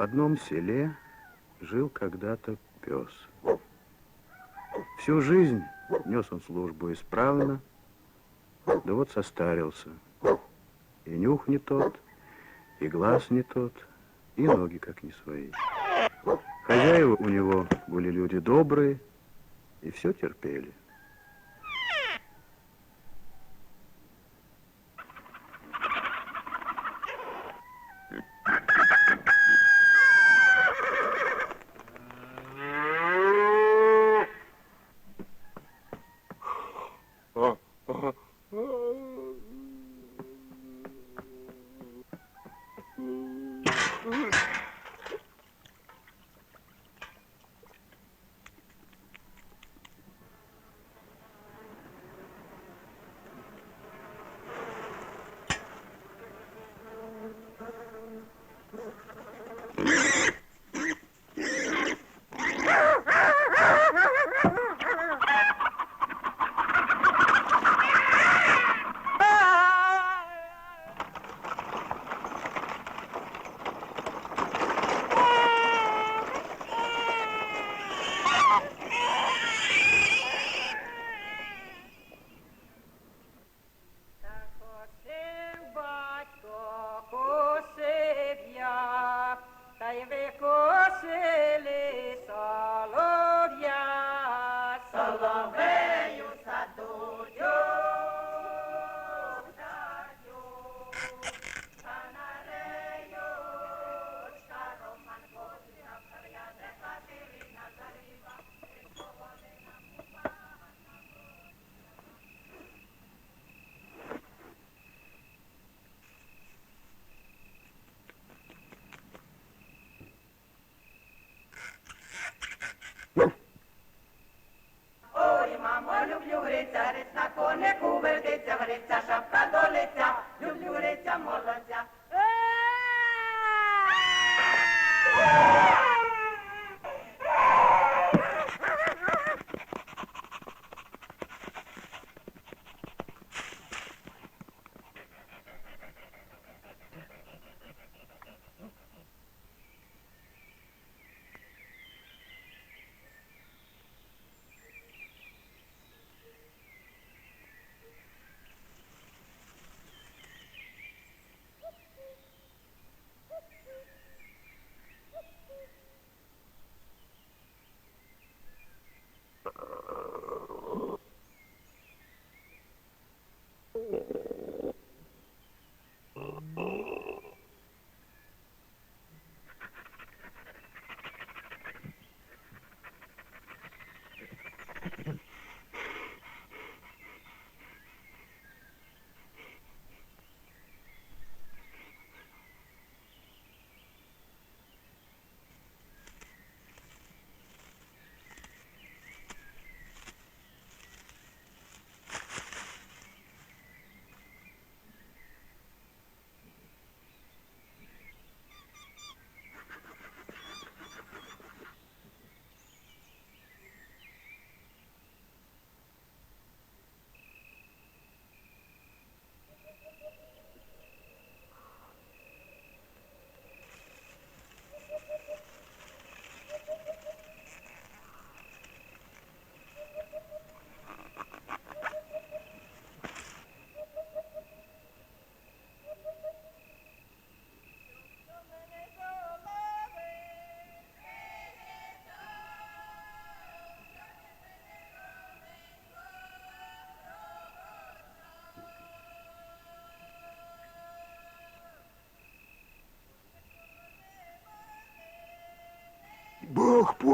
В одном селе жил когда-то пес. Всю жизнь нес он службу исправно, да вот состарился. И нюх не тот, и глаз не тот, и ноги как не свои. Хозяева у него были люди добрые, и все терпели.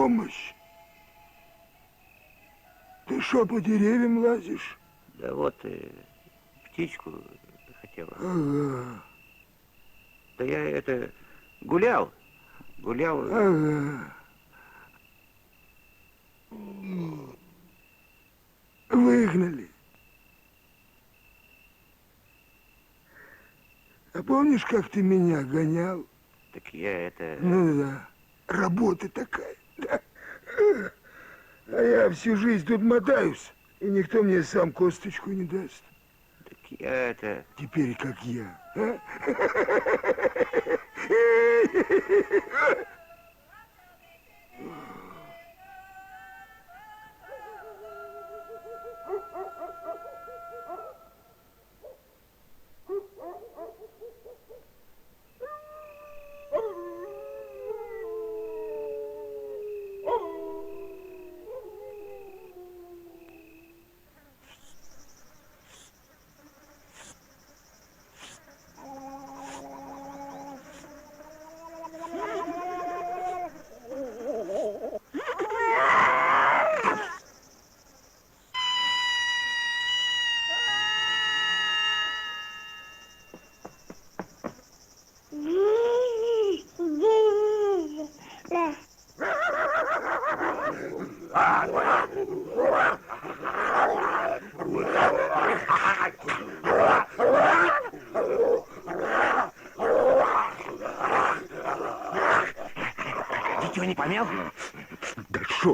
Помощь. Ты что, по деревьям лазишь? Да вот э, птичку хотела. Ага, Да я это гулял, гулял. ага. Выгнали. А помнишь, как ты меня гонял? Так я это... Ну да, работа такая. А я всю жизнь тут мотаюсь, и никто мне сам косточку не даст. Так я это... Теперь как я. а?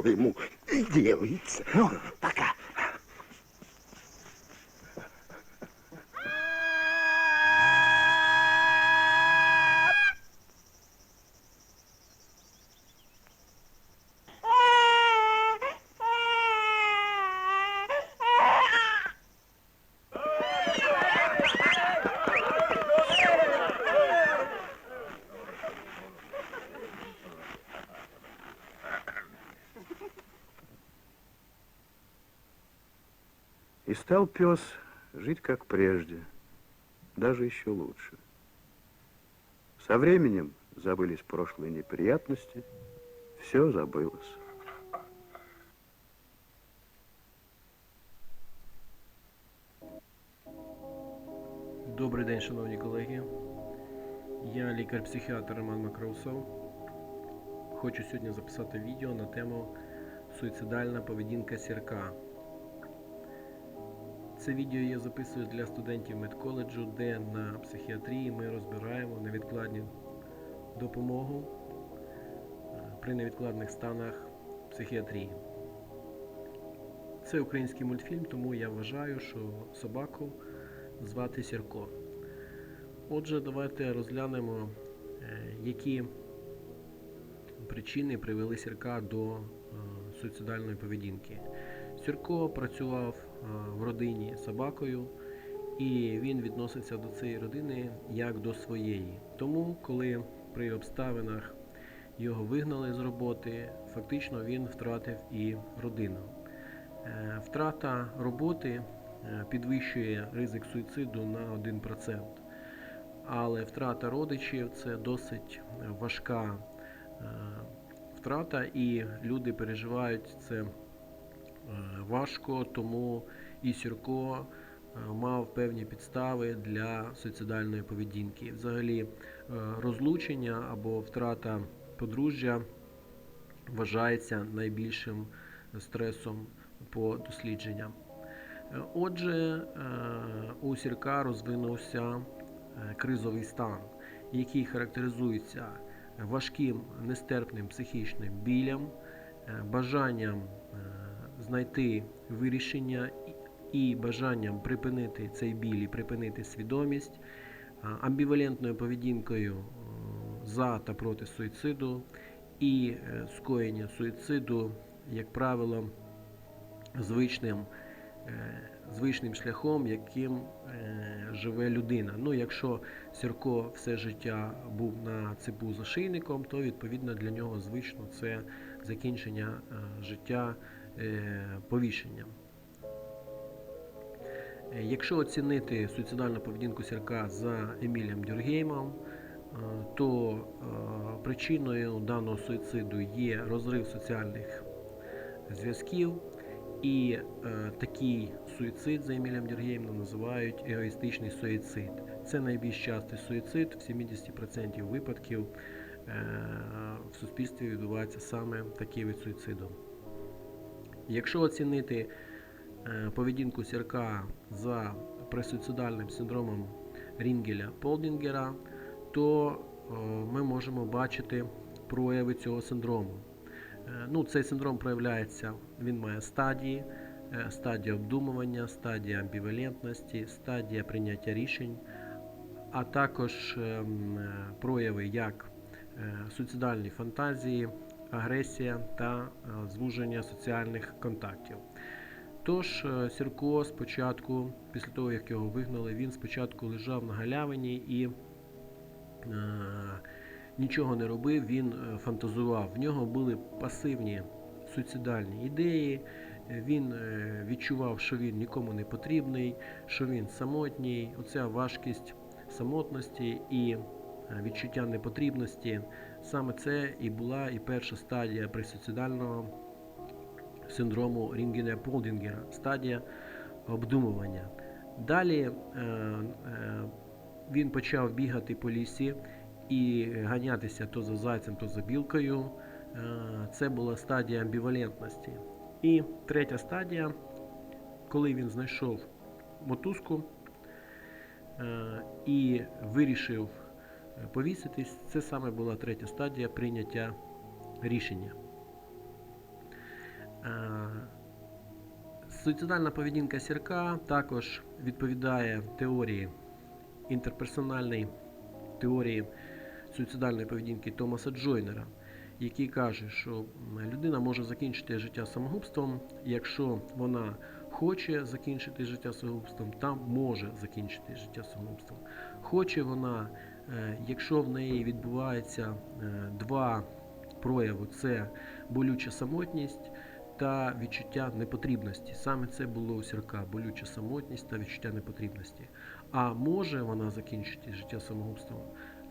Что ему делается? Ну, стал пес жить как прежде, даже еще лучше. Со временем забылись прошлые неприятности, все забылось. Добрий день, шановні колеги. Я лікар-психіатр Роман Макроусов. Хочу сьогодні записати відео на тему суїцидальна поведінка сірка. Це відео я записую для студентів медколеджу, де на психіатрії ми розбираємо невідкладну допомогу е, при невідкладних станах психіатрії. Це український мультфільм, тому я вважаю, що собаку звати Сірко. Отже, давайте розглянемо, е, які причини привели Сірка до е, суїцидальної поведінки. Сірко працював е, в родині собакою, і він відносився до цієї родини як до своєї. Тому, коли при обставинах його вигнали з роботи, фактично він втратив і родину. Е, Втрата роботи е, підвищує ризик суїциду на 1%. Але втрата родичів це досить важка втрата, і люди переживають це важко, тому і Сірко е, мав певні підстави для суїцидальної поведінки. Взагалі, е, розлучення або втрата подружжя вважається найбільшим стресом по дослідженням. Е, Отже, е, у Сірка розвинувся е, кризовий стан, який характеризується важким нестерпним психічним білем, е, бажанням е, знайти вирішення і- бажанням припинити цей біль і припинити свідомість, амбівалентною поведінкою е, за та проти суїциду і е, скоєння суїциду, як правило, звичним, е, звичним шляхом, яким живе людина. Ну, якщо Сірко все життя був на цепу за шийником, то відповідно для нього звично це закінчення життя повішенням. Е, Якщо оцінити суїцидальну поведінку Сірка за Емілієм Дюргеймом, е, то е, причиною даного суїциду є розрив соціальних зв'язків, і е, такий суїцид за Емілієм Дюргеймом називають егоїстичний суїцид. Це найбільш частий суїцид, в 70% випадків е, в суспільстві відбувається саме такий вид суїциду. Якщо оцінити е, поведінку сірка за пресуїцидальним синдромом Рінгеля Полдінгера, то е, ми можемо бачити прояви цього синдрому. Е, Ну, цей синдром проявляється, він має стадії, стадія обдумування, стадія амбівалентності, стадія прийняття рішень, а також ем, прояви як суїцидальні фантазії, агресія та е, звуження соціальних контактів. Тож е, Сірко спочатку, після того як його вигнали, він спочатку лежав на галявині і е, нічого не робив, він фантазував. В нього були пасивні суїцидальні ідеї. Він відчував, що він нікому не потрібний, що він самотній. Оця важкість самотності і відчуття непотрібності. Саме це і була і перша стадія присуїцидального синдрому Рінгена Полдінгера, стадія обдумування. Далі е, е, він почав бігати по лісі і ганятися то за зайцем, то за білкою. Е, Це була стадія амбівалентності. І третя стадія, коли він знайшов мотузку і вирішив повіситись, це саме була третя стадія прийняття рішення. Суїцидальна поведінка сірка також відповідає теорії інтерперсональної теорії суїцидальної поведінки Томаса Джойнера, який каже, що людина може закінчити життя самогубством, якщо вона хоче закінчити життя самогубством, та може закінчити життя самогубством. Хоче вона, якщо в неї відбувається е, два прояви: це болюча самотність та відчуття непотрібності. Саме це було у сірка болюча самотність та відчуття непотрібності. А може вона закінчити життя самогубством,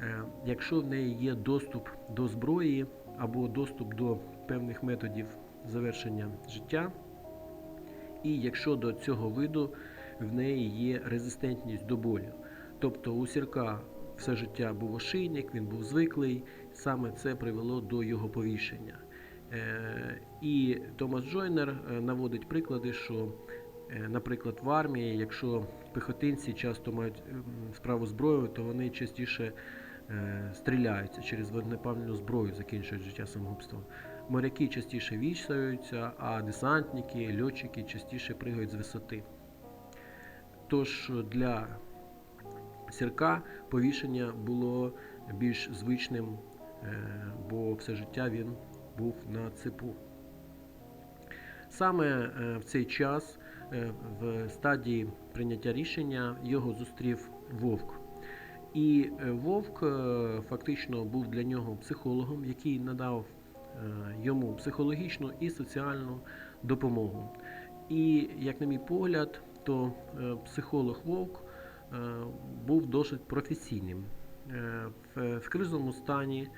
е, якщо в неї є доступ до зброї або доступ до певних методів завершення життя, і якщо до цього виду в неї є резистентність до болю. Тобто у сірка все життя був ошийник, він був звиклий, саме це привело до його повішення. Е, І Томас Джойнер е, наводить приклади, що, е, наприклад, в армії, якщо піхотинці часто мають справу з зброєю, то вони частіше стріляються через вогнепальну зброю, закінчують життя самогубством. Моряки частіше вішаються, а десантники, льотчики частіше пригають з висоти. Тож для сірка повішення було більш звичним, е, бо все життя він був на цепу. Саме е, в цей час, е, в стадії прийняття рішення, його зустрів вовк. І вовк фактично був для нього психологом, який надав йому психологічну і соціальну допомогу. І, як на мій погляд, то психолог вовк був досить професійним. Е, В, кризовому стані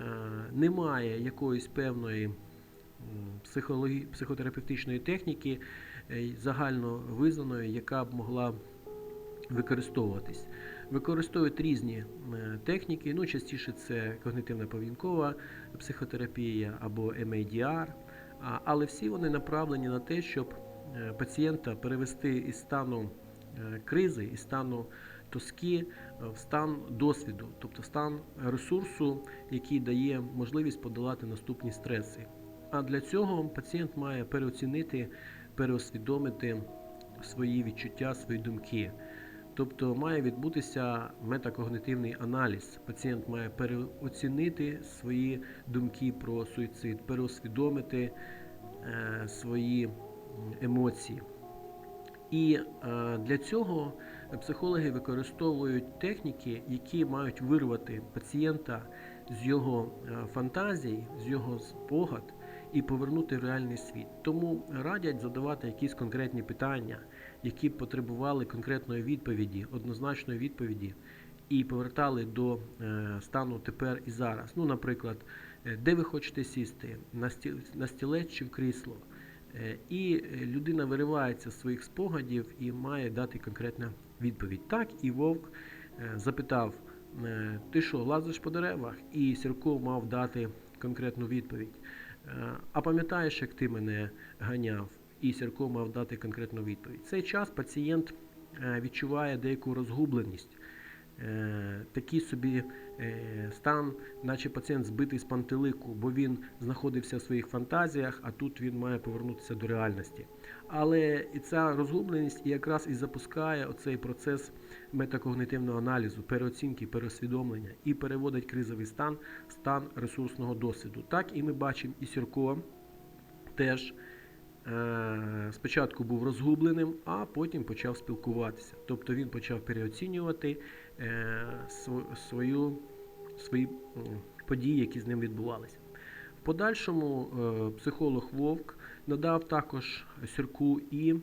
е, немає якоїсь певної психотерапевтичної техніки е, загально визнаної, яка б могла використовуватись. Використовують різні е, техніки, ну частіше це когнитивна поведінкова психотерапія або MADR, але всі вони направлені на те, щоб е, пацієнта перевести із стану е, кризи, із стану тоски е, в стан досвіду, тобто в стан ресурсу, який дає можливість подолати наступні стреси. А для цього пацієнт має переоцінити, переосвідомити свої відчуття, свої думки. Тобто має відбутися метакогнитивний аналіз. Пацієнт має переоцінити свої думки про суїцид, переосвідомити е, свої емоції. І е, для цього психологи використовують техніки, які мають вирвати пацієнта з його е, фантазій, з його спогад і повернути в реальний світ. Тому радять задавати якісь конкретні питання, які потребували конкретної відповіді, однозначної відповіді, і повертали до е, стану тепер і зараз. Ну, наприклад, де ви хочете сісти, на стілець чи в крісло. Е, І е, людина виривається з своїх спогадів і має дати конкретну відповідь. Так і вовк е, запитав: Ти що, лазиш по деревах? І Сірко мав дати конкретну відповідь. А пам'ятаєш, як ти мене ганяв? І Сірко мав дати конкретну відповідь. В цей час пацієнт відчуває деяку розгубленість. Такий собі стан, наче пацієнт збитий з пантелику, бо він знаходився в своїх фантазіях, а тут він має повернутися до реальності. Але і ця розгубленість якраз і запускає оцей процес метакогнитивного аналізу, переоцінки, переосвідомлення і переводить кризовий стан в стан ресурсного досвіду. Так і ми бачимо і Сірко теж е, спочатку був розгубленим, а потім почав спілкуватися. Тобто він почав переоцінювати е, свою, свої події, які з ним відбувалися. В подальшому е, психолог Вовк надав також Сірку і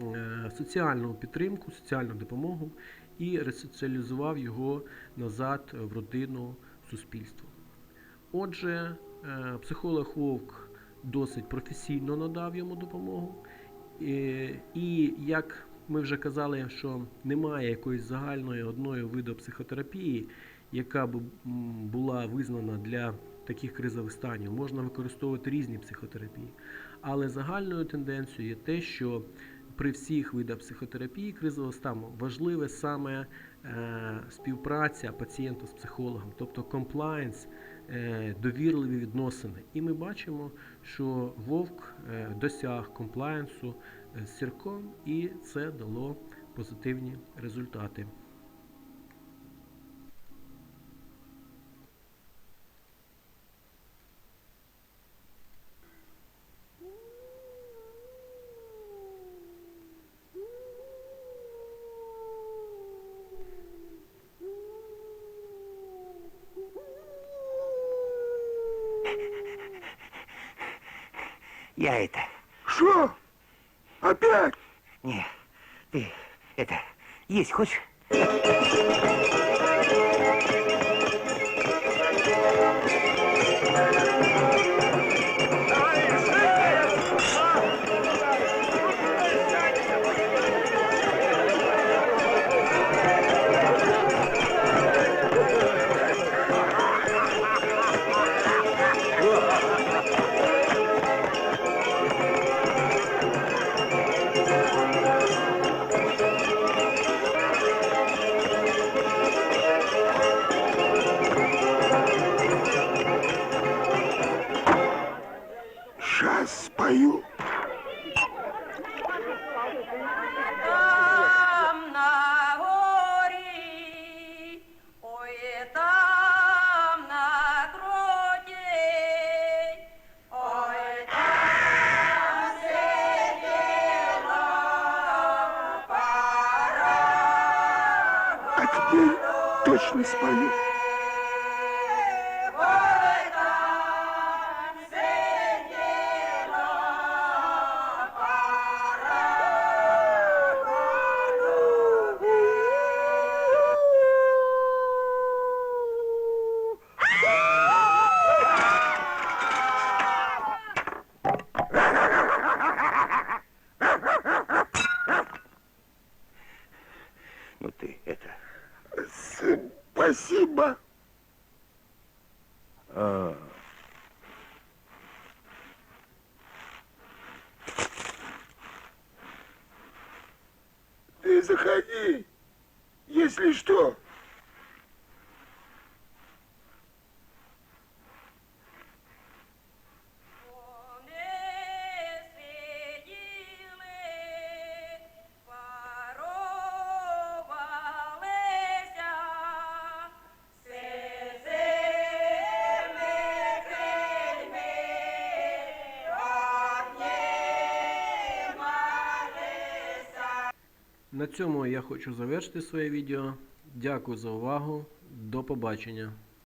е, соціальну підтримку, соціальну допомогу і ресоціалізував його назад в родину суспільство. Отже, е, психолог Вовк досить професійно надав йому допомогу. І як ми вже казали, що немає якоїсь загальної одної виду психотерапії, яка б була визнана для таких кризових станів. Можна використовувати різні психотерапії. Але загальною тенденцією є те, що при всіх видах психотерапії кризового стану важливе саме е, співпраця пацієнта з психологом, тобто комплаєнс, е, довірливі відносини. І ми бачимо, що Вовк е, досяг комплаєнсу з Сірком, і це дало позитивні результати. Я это... Что? Опять? Не, ты это... Есть хочешь? Заходи, если что. Цьому я хочу завершити своє відео. Дякую за увагу. До побачення.